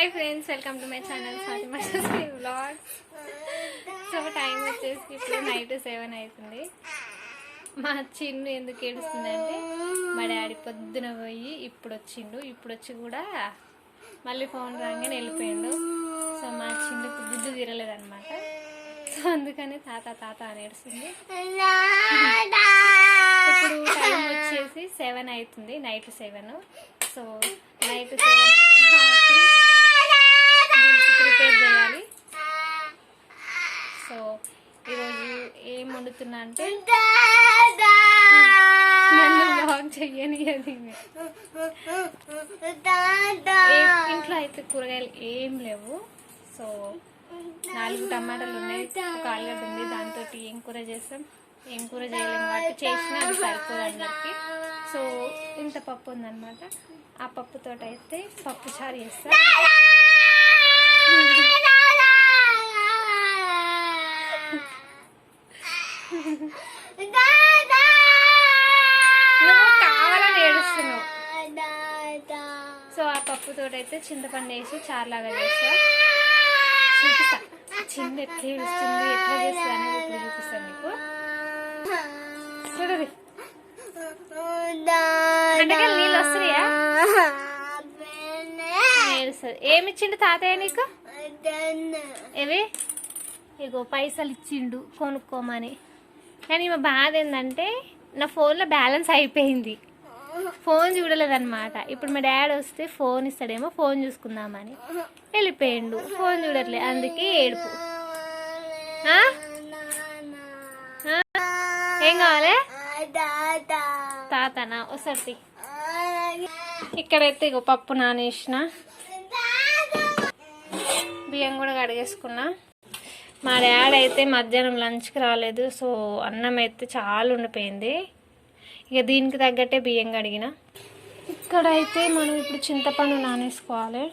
Hi friends welcome to my channel Swathi Masti vlogs so time వచ్చేసి ఇప్పుడు night seven అవుతుంది. మా చిన్ను ఎందుకు ఏడుస్తుందంటే మా డాడీ పొద్దున పోయి ఇప్పుడు వచ్చిండు. ఇప్పుడు వచ్చి కూడా మళ్ళీ ఫోన్ రాగానే వెళ్ళిపోయిండు. సో మా చిన్నుకు బుద్ధి తీరలేదన్నమాట. సో అందుకని తాత తాత అని ఏడుస్తుంది. ఇప్పుడు టైం వచ్చేసి సెవెన్ అవుతుంది night seven so night seven prepare చేయాలి సో ఈరోజు ఏం వండుతున్నా అంటే నన్ను బ్లాగ్ చెయ్యని అది ఇంట్లో అయితే కూరగాయలు ఏం లేవు సో నాలుగు టమాటాలు ఉన్నాయి ఒక ఆలుగడ్డ ఉంది దాంతో ఏం కూర చేస్తాం ఏం కూర చేయలేము కాబట్టి చేసినా అది సో ఇంత పప్పు ఉందన్నమాట. ఆ పప్పుతో అయితే పప్పు చారు చేస్తాం నువ్వు కావాలని ఏడుస్తున్నావు సో ఆ పప్పుతో అయితే చింతపండు వేసి చారులాగా చేస్తా. చూపిస్తా. చింత ఎట్లా ఏడుస్తుంది ఎట్లా చేస్తుంది అనేది ఇప్పుడు చూపిస్తాను నీకు చూడది కంటకెళ్ళి నీళ్ళు వస్తున్నాయా? ఏడుస్తుంది. ఏమి ఇచ్చిండు తాతయ్య నీకు? ఏవి? ఇగో పైసలు ఇచ్చిండు కొనుక్కోమని. కానీ మా బాధ ఏంటంటే నా ఫోన్లో బ్యాలెన్స్ అయిపోయింది. ఫోన్ చూడలేదన్నమాట. ఇప్పుడు మా డాడీ వస్తే ఫోన్ ఇస్తాడేమో ఫోన్ చూసుకుందామని. వెళ్ళిపోయిండు. ఫోన్ చూడట్లే అందుకే ఏడుపు. ఏం కావాలి? తాతనా? ఒకసారి ఇక్కడైతే ఇగో పప్పు నానేసిన. బియ్యం కూడా కడిగేసుకున్నా. మా డాడీ అయితే మధ్యాహ్నం లంచ్కి రాలేదు. సో అన్నం అయితే చాలా ఉండిపోయింది. ఇక దీనికి తగ్గట్టే బియ్యం కడిగిన. ఇక్కడైతే మనం ఇప్పుడు చింతపండు నానేసుకోవాలి.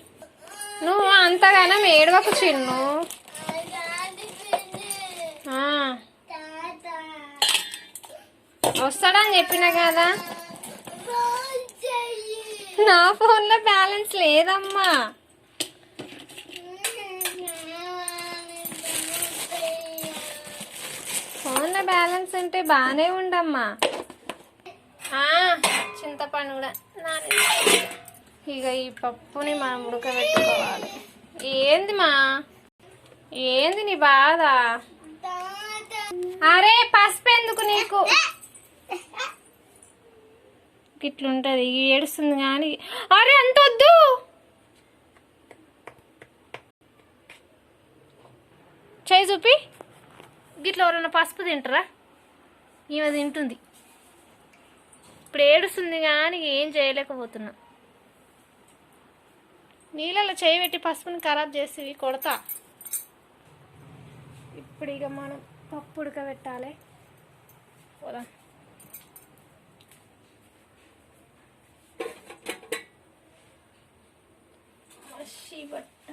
నువ్వు అంతగానం ఏడవకు చిన్ను. వస్తాడని చెప్పిన కదా? నా ఫోన్లో బ్యాలెన్స్ లేదమ్మా. ఫోన్లో బ్యాలెన్స్ ఉంటే బాగానే ఉండమ్మా. చింతపండు కూడా. ఇక ఈ పప్పుని మనం ఉడకబెట్టుకోవాలి. ఏంది మా? ఏంది నీ బాధ? అరే పసుపు ఎందుకు నీకు? ఇట్లుంటది ఇక ఏడుస్తుంది కానీ. అరే అంత వద్దు! చేయి చూపి. గిట్ల ఎవరైనా పసుపు తింటారా? ఈమె తింటుంది. ఇప్పుడు ఏడుస్తుంది కానీ ఏం చేయలేకపోతున్నా. నీళ్ళలో చేయి పెట్టి పసుపుని ఖరాబ్ చేసి కొడతా. ఇప్పుడు ఇక మనం పప్పు ఉడకబెట్టాలి పోదాం. బట్ బట్ట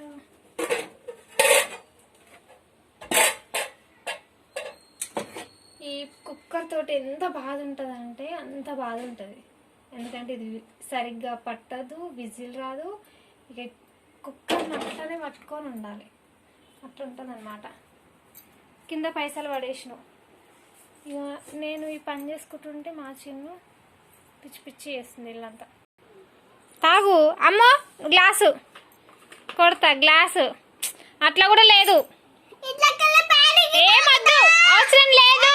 ఈ కుక్కర్ తోటి ఎంత బాధ ఉంటుంది అంటే అంత బాధ ఉంటుంది ఎందుకంటే ఇది సరిగ్గా పట్టదు విజిల్ రాదు. ఇక కుక్కర్ అట్టనే పట్టుకొని ఉండాలి. అట్లుంటుంది అనమాట కింద పైసలు పడేసినావు. ఇక నేను ఈ పని చేసుకుంటుంటే మా చిన్ను పిచ్చి పిచ్చి చేస్తుంది ఇల్లంతా. తాగు అమ్మో గ్లాసు. కొడతా గ్లాసు. అట్లా కూడా లేదు. ఏమద్దు అవసరం లేదు.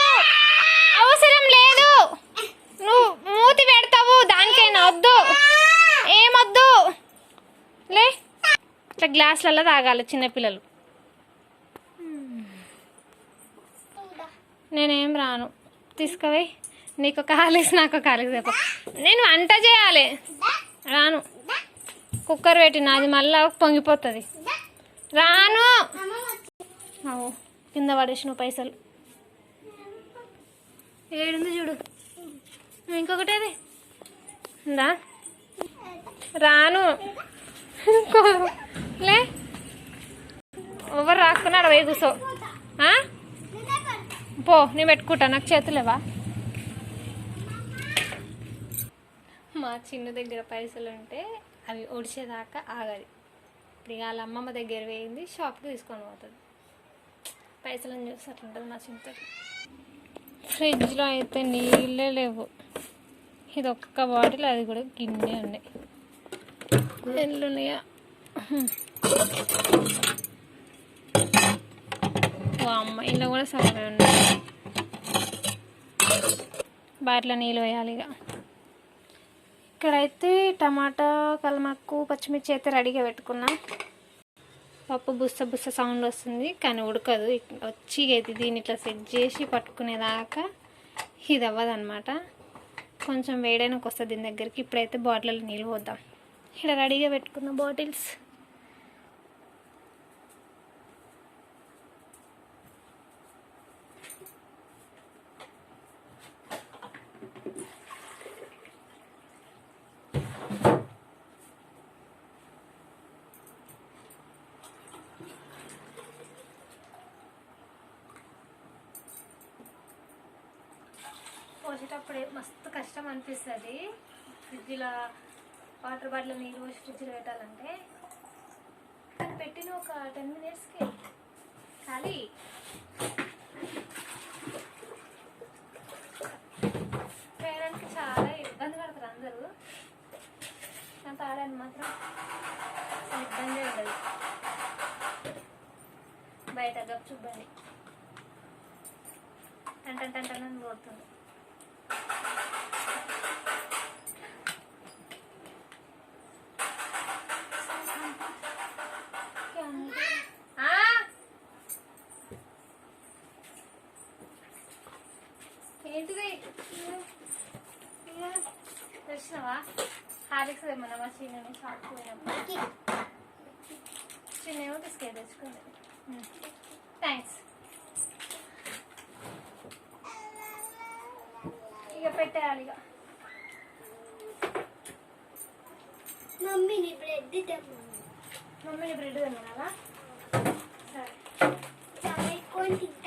నువ్వు మూతి పెడతావు దానికైనా వద్దు. ఏమొద్దు? లే. ఇట్లా గ్లాసులలో తాగాలి చిన్నపిల్లలు. నేనేం రాను. తీసుకుపోయి నీకు కాలేసి నాకు కాలేసి చెప్ప. నేను వంట చేయాలి. రాను. కుక్కర్ పెట్టిన అది మళ్ళా పొంగిపోతుంది. రాను. కింద పడేసిన పైసలు. ఏడుంది చూడు. ఇంకొకటి అది ఉందా? రాను. లే. ఎవరు రాసుకున్నాడు పోయి కూసో. పో నేను పెట్టుకుంటా. నాకు చేతులేవా మా చిన్న దగ్గర పైసలు ఉంటే అవి ఒడిచేదాకా ఆగది. ఇప్పుడు ఇక వాళ్ళ అమ్మమ్మ దగ్గర వేయింది షాప్కి తీసుకొని పోతుంది. పైసలను చూసి అట్లుంటుంది మా చింత ఫ్రిడ్జ్లో అయితే నీళ్ళే లేవు. ఇది ఒక్క బాటిల్ అది కూడా గిన్నె ఉన్నాయి ఎల్లున్నాయా అమ్మ ఇంట్లో కూడా సగమే ఉన్నాయి. బాటిలో నీళ్ళు వేయాలి ఇక. ఇక్కడైతే టమాటా కలమక్కు పచ్చిమిర్చి అయితే రెడీగా పెట్టుకున్నా. పప్పు బుస్స బుస్స సౌండ్ వస్తుంది కానీ ఉడకదు. వచ్చి అయితే దీన్ని ఇట్లా సెట్ చేసి పట్టుకునేదాకా ఇది అవ్వదు అనమాట కొంచెం వేడైనాక వస్తుంది దీని దగ్గరికి. ఇప్పుడైతే బాటిల్లో నీళ్ళు పోద్దాం. ఇక్కడ రెడీగా పెట్టుకున్న బాటిల్స్. పోసేటప్పుడు మస్తు కష్టం అనిపిస్తుంది. ఫ్రిడ్జ్లో వాటర్ బాటిల్ నీళ్ళు పోసి ఫ్రిడ్జ్లో పెట్టాలంటే. కానీ పెట్టిన ఒక టెన్ మినిట్స్కి ఖాళీ. చేయడానికి చాలా ఇబ్బంది పడతారు అందరూ. నా తాగడానికి మాత్రం ఇబ్బంది ఉండదు. బయట గప్చు బండి టంటన్ టన్ అని కొడుతుంది ఆ! ఏంటిది తెచ్చినావా హాలిక్స్ ఏమన్నా మా చిన్న షాప్ పోయినప్పుడు చిన్న ఏమో బిస్కెట్ తెచ్చుకుంది థ్యాంక్స్ ఇక పెట్టేయాలి ఇక మమ్మీని బ్రెడ్ తెమ్మను మమ్మీని బ్రెడ్ తిన్నావా సరే చాలా ఎక్కువ తింటా సరే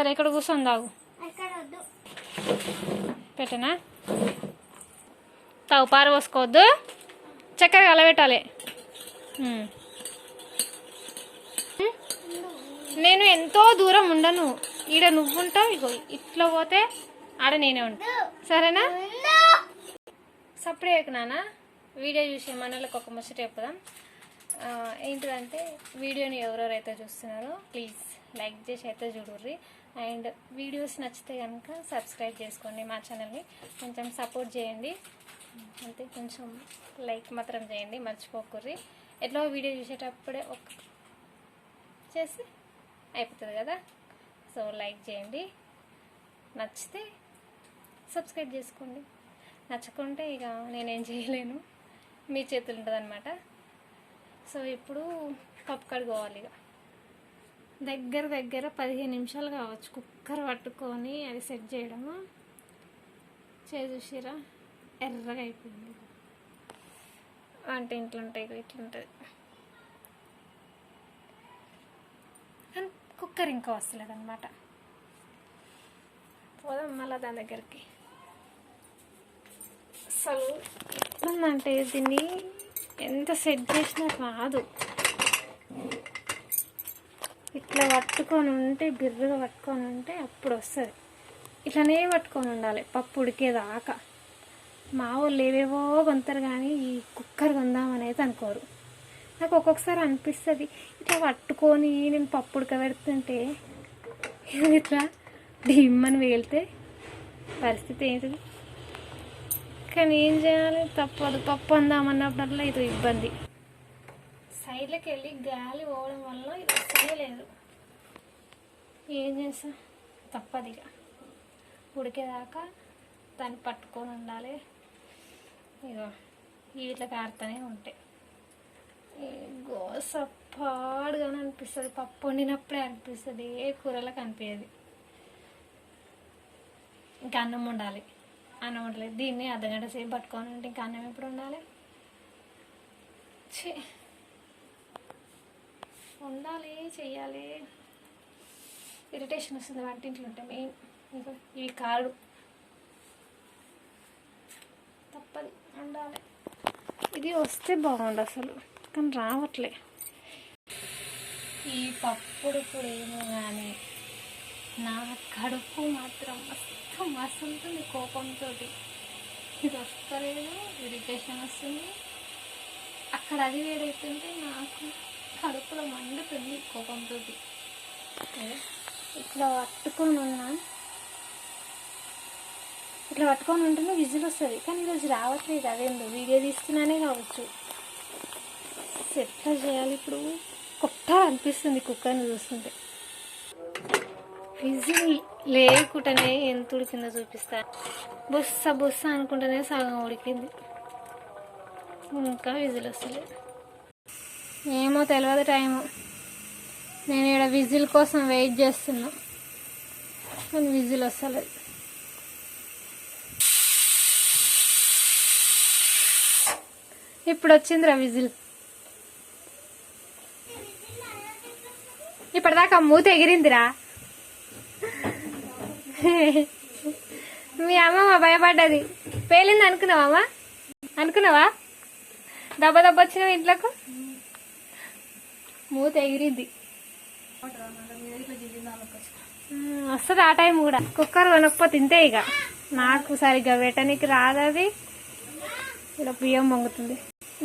సరే ఇక్కడ కూర్చొని తాగు. పెట్టనా? తాగు పార పోసుకోవద్దు. చక్కెర కలబెట్టాలి. నేను ఎంతో దూరం ఉండను. ఈడ నువ్వు ఉంటావు ఇగో ఇట్లా పోతే ఆడ నేనే ఉంటా. సరేనా? సపరేట్ నాన్న. వీడియో చూసి మనలకు ఒక ముచ్చట చెప్పుదాం. ఏంటిదంటే వీడియోని ఎవరెవరైతే చూస్తున్నారో ప్లీజ్ లైక్ చేసి అయితే చూడుర్రి. అండ్ వీడియోస్ నచ్చితే కనుక సబ్స్క్రైబ్ చేసుకోండి మా ఛానల్ని. కొంచెం సపోర్ట్ చేయండి. అంతే కొంచెం లైక్ మాత్రం చేయండి మర్చిపోకూర్రి. ఎట్లా వీడియో చూసేటప్పుడే ఒక చేసి అయిపోతుంది కదా? సో లైక్ చేయండి. నచ్చితే సబ్స్క్రైబ్ చేసుకోండి. నచ్చకుంటే ఇక నేనేం చేయలేను. మీ చేతులు ఉంటుంది సో ఇప్పుడు పప్పు కడుకోవాలి ఇక. దగ్గర దగ్గర పదిహేను నిమిషాలు కావచ్చు కుక్కర్ పట్టుకొని అది సెట్ చేయడము చూసిరా ఎర్రగా అయిపోయింది. అంటే ఇంట్లో ఉంటాయి ఇగో కానీ కుక్కర్ ఇంకా వస్తలేదు అనమాట పోదాం మళ్ళీ దాని దగ్గరికి. అసలు ఎట్లుందంటే దీన్ని ఎంత సెట్ చేసినా కాదు. ఇట్లా పట్టుకొని ఉంటే బిర్రుగా పట్టుకొని ఉంటే అప్పుడు వస్తుంది. ఇట్లనే పట్టుకొని ఉండాలి పప్పు ఉడికేదాకా. మా వాళ్ళు ఏవేవో కొంటారు కానీ ఈ కుక్కర్ కొందామని అయితే అనుకోరు. నాకు ఒక్కొక్కసారి అనిపిస్తుంది ఇట్లా పట్టుకొని నేను పప్పు ఉడకబెడుతుంటే ఇట్లా డిమ్మని వేలితే పరిస్థితి ఏంటిది? కానీ ఏం చేయాలి? తప్పదు పప్పు అందామన్నప్పుడల్లా ఇది ఇబ్బంది. సైడ్లోకి వెళ్ళి గాలి పోవడం వల్ల ఇది వస్తూనే లేదు. ఏం చేసా తప్పదిగా ఇక ఉడికేదాకా దాన్ని పట్టుకొని ఉండాలి. ఇగో ఇట్లా కారుతూనే ఉంటాయి గోస పాడుగానే అనిపిస్తుంది. పప్పు వండినప్పుడే అనిపిస్తుంది. ఏ కూరలకు అనిపించదు ఇంకా అన్నం ఉండాలి అన్నం ఉండలేదు దీన్ని అర్ధగంట సేపు పట్టుకొని ఉంటే ఇంకా అన్నం ఎప్పుడు ఉండాలి చే ఉండాలి చెయ్యాలి. ఇరిటేషన్ వస్తుంది వంటింట్లో ఉంటే మెయిన్ ఇంకా ఇవి కాడు తప్పదు ఉండాలి. ఇది వస్తే బాగుండు అసలు కానీ రావట్లే. ఈ పప్పుడు ఏమో కానీ నా కడుపు మాత్రం మస్తు మస్తు కోపంతో ఇది వస్తలేదు? ఇరిటేషన్ వస్తుంది. అక్కడ అది వేడవుతుంటే నాకు కడుపులో మండుతుంది కోపంతో. ఇట్లా పట్టుకొని ఉన్నా. ఇట్లా పట్టుకొని ఉంటేనే విజిల్ వస్తుంది. కానీ ఈరోజు రావట్లేదు. అదేందో వీడియో తీస్తున్నానే కావచ్చు. ఎట్లా చేయాలి ఇప్పుడు? కొత్త అనిపిస్తుంది కుక్కర్ని చూస్తుంటే. విజిల్ లేకుండానే ఎంత ఉడికిందో చూపిస్తా. బొస్స బొస్స అనుకుంటేనే సగం ఉడికింది. ఇంకా విజిల్ వస్తలేదు. ఏమో తెలియదు టైము. నేను ఇక్కడ విజిల్ కోసం వెయిట్ చేస్తున్నా. కానీ విజిల్ వస్తలేదు. ఇప్పుడు వచ్చిందిరా విజిల్. ఇప్పటిదాకా మూత ఎగిరిందిరా. మీ అమ్మమ్మ భయపడ్డది. పేలింది అనుకున్నావా అనుకున్నావా? దెబ్బ దెబ్బ వచ్చినావు ఇంట్లోకి? మూత ఎగిరింది. వస్తుంది ఆ టైం కూడా. కుక్కర్ కొనకపోతే ఇంతే ఇక. నాకు సరిగ్గా పెట్టడానికి రాదు అది ఇలా బియ్యం పొంగుతుంది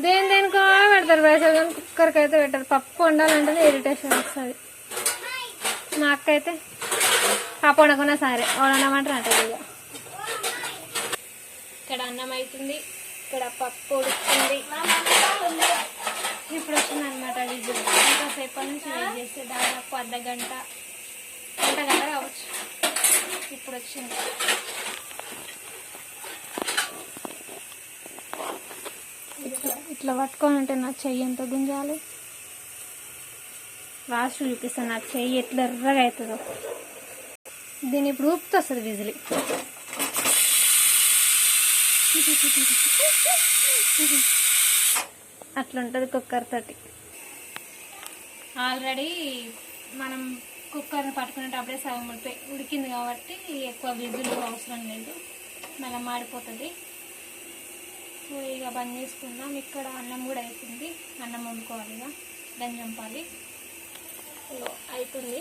దేని దేనికో పెడతారు కానీ కుక్కర్కి అయితే పెట్టారు. పప్పు వండాలంటేనే ఇరిటేషన్ వస్తుంది. నాకైతే పప్పు వండకున్నా సరే. వండమంటారు అంటే ఇక ఇక్కడ అన్నం అవుతుంది ఇక్కడ పప్పు ఉడుకుతుంది ఇప్పుడు వచ్చింది అనమాట విజిల్ ఇంకాసేపటి నుంచి వెయిట్ చేస్తే దాదాపు అర్ధ గంట గంట గంట కావచ్చు. ఇప్పుడు వచ్చింది. ఇట్లా ఇట్లా పట్టుకొని ఉంటే నా చెయ్యి ఎంత గుంజాలి లాస్ట్ చూపిస్తాను నా చెయ్యి ఎట్లా ఎర్రగా అవుతుందో. దీని ఇప్పుడు ఊపుతూ వస్తుంది విజిలి. అట్లుంటుంది కుక్కర్ తోటి. ఆల్రెడీ మనం కుక్కర్ని పట్టుకునేటప్పుడే సగం ఉడిపోయి ఉడికింది కాబట్టి ఎక్కువ విజులు అవసరం లేదు. మళ్ళీ మాడిపోతుంది. సో ఇక బంద్ చేసుకుందాం. ఇక్కడ అన్నం కూడా అవుతుంది అన్నం వండుకోవాలి ఇక. దాన్ని చంపాలి. అవుతుంది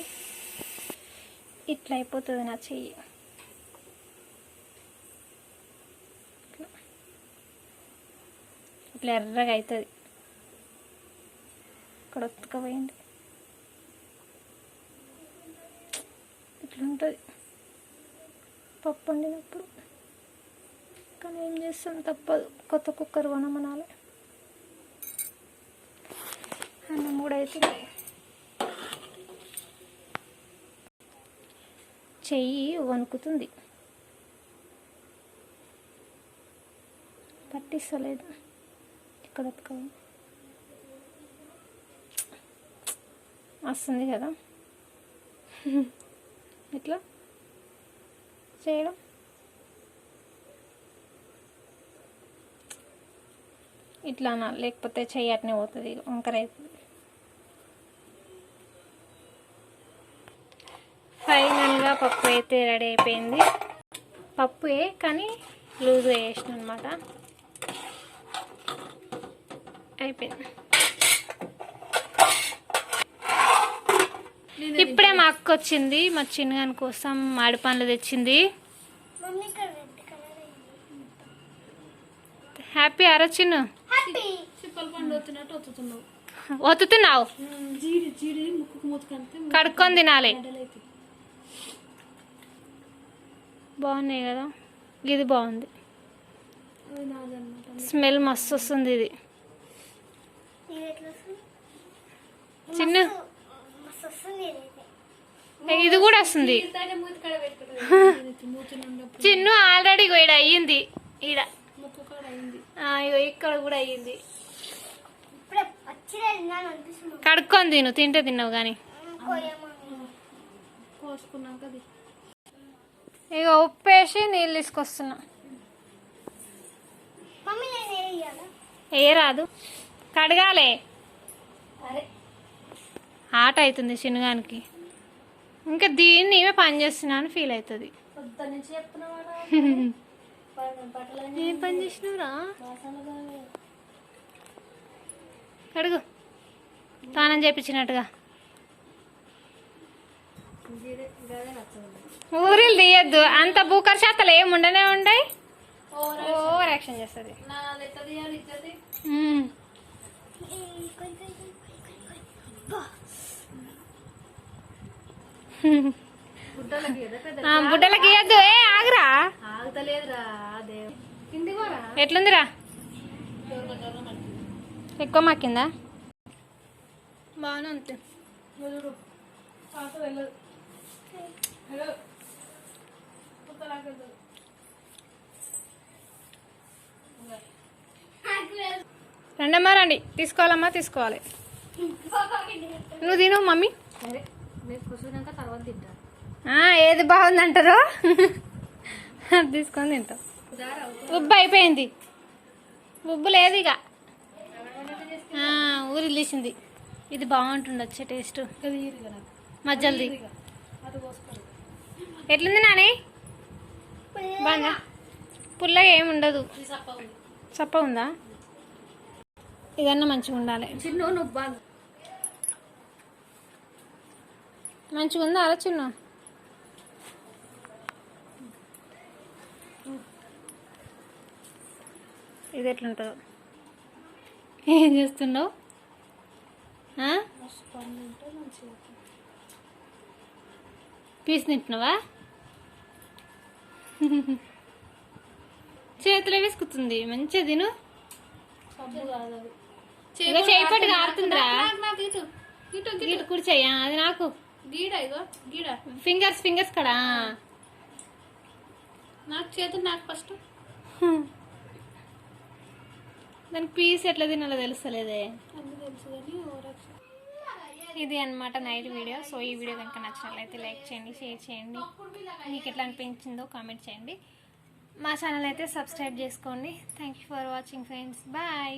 ఇట్లా అయిపోతుంది నా చెయ్యి. ఇట్లా. ఇట్లా ఎర్రగా అవుతుంది ఇక్కడ ఒత్తుకపోయింది. ఇట్లుంటుంది పప్పు వండినప్పుడు. కానీ ఏం చేస్తాం తప్పదు. కొత్త కుక్కర్ కొనమనాలి. అన్నం కూడా అవుతుంది చెయ్యి వణుకుతుంది. పట్టిస్తలేదు. ఇక్కడ వస్తుంది కదా. ఇట్లా చేయడం? ఇట్లానా? లేకపోతే చెయ్యి అట్నే పోతుంది వంకర అవుతుంది ఫైనల్గా పప్పు అయితే రెడీ అయిపోయింది. పప్పుయే కానీ లూజ్ చేసిన అనమాట అయిపోయింది. ఇప్పుడే మా అక్క వచ్చింది మా చిన్నగాని కోసం మాడి పండ్లు తెచ్చింది. హ్యాపీ అరా చిన్ను? ఒత్తుతున్నావు కడుక్కొని తినాలి. బాగున్నాయి కదా? ఇది బాగుంది. స్మెల్ మస్తు వస్తుంది ఇది. చిన్న? ఇది కూడా వస్తుంది. చిన్ను ఆల్రెడీ ఇక్కడ అయ్యింది. ఈడ. ఇక్కడ కూడా అయ్యింది. కడుక్కొని తిను తింటే తిన్నావు కానీ. ఇక ఉప్పేసి నీళ్ళు తీసుకొస్తున్నా. ఏ రాదు. కడగాలే. ఆట అవుతుంది చిన్నగానికి ఇంకా దీన్ని ఏమే పని చేస్తున్నా అని ఫీల్ అవుతుంది. ఏం పని చేసినవురా? కడుగు. తానం చేపించినట్టుగా. ఊరిలు తీయద్దు. అంత బూకర్ శాతలు ఏమి ఉండనే ఉండయి. ఓవర్ యాక్షన్ చేస్తుంది. బుడ్డలకి ఇయ్యద్దు. ఏ ఆగురా. ఎట్లుందిరా? ఎక్కువ మాకిందా? బాగానే రండమ్మా రండి. తీసుకోవాలమ్మా తీసుకోవాలి. నువ్వు తిను మమ్మీ. సరే. ఏది బాగుందంటారో? అది తీసుకొని తింటాం. ఉబ్బు అయిపోయింది. ఉబ్బు లేదు ఇక. ఊరి తీసింది. ఇది బాగుంటుంది వచ్చే టేస్ట్. మజ్జల్ది. ఎట్లుంది నాని? బాగా పుల్లగా ఏమి ఉండదు. చప్ప ఉందా. ఇదన్నా మంచిగా ఉండాలి. చిన్న నువ్వు బాగా. మంచిగా ఉందా అలా చిన్న ఇది ఎట్లుంటుందో ఏం చేస్తున్నావు? పీస్ తింటున్నావా చేతిలో వేసుకుతుంది. మంచిగా తిను. కారుతుందిరా నాకు ఇటు అది నాకు. గీడ గీడ. ఫింగర్స్ ఫింగర్స్ కడా? నాకు చేతులు నాకు ఫస్ట్. దానికి పీస్ ఎట్లా తినాలో తెలుస్తలేదే. ఇది అన్నమాట నైట్ వీడియో. సో ఈ వీడియో కనుక నచ్చినట్లయితే లైక్ చేయండి షేర్ చేయండి. మీకు ఎట్లా అనిపించిందో కామెంట్ చేయండి. మా ఛానల్ అయితే సబ్స్క్రైబ్ చేసుకోండి. Thank you for watching friends bye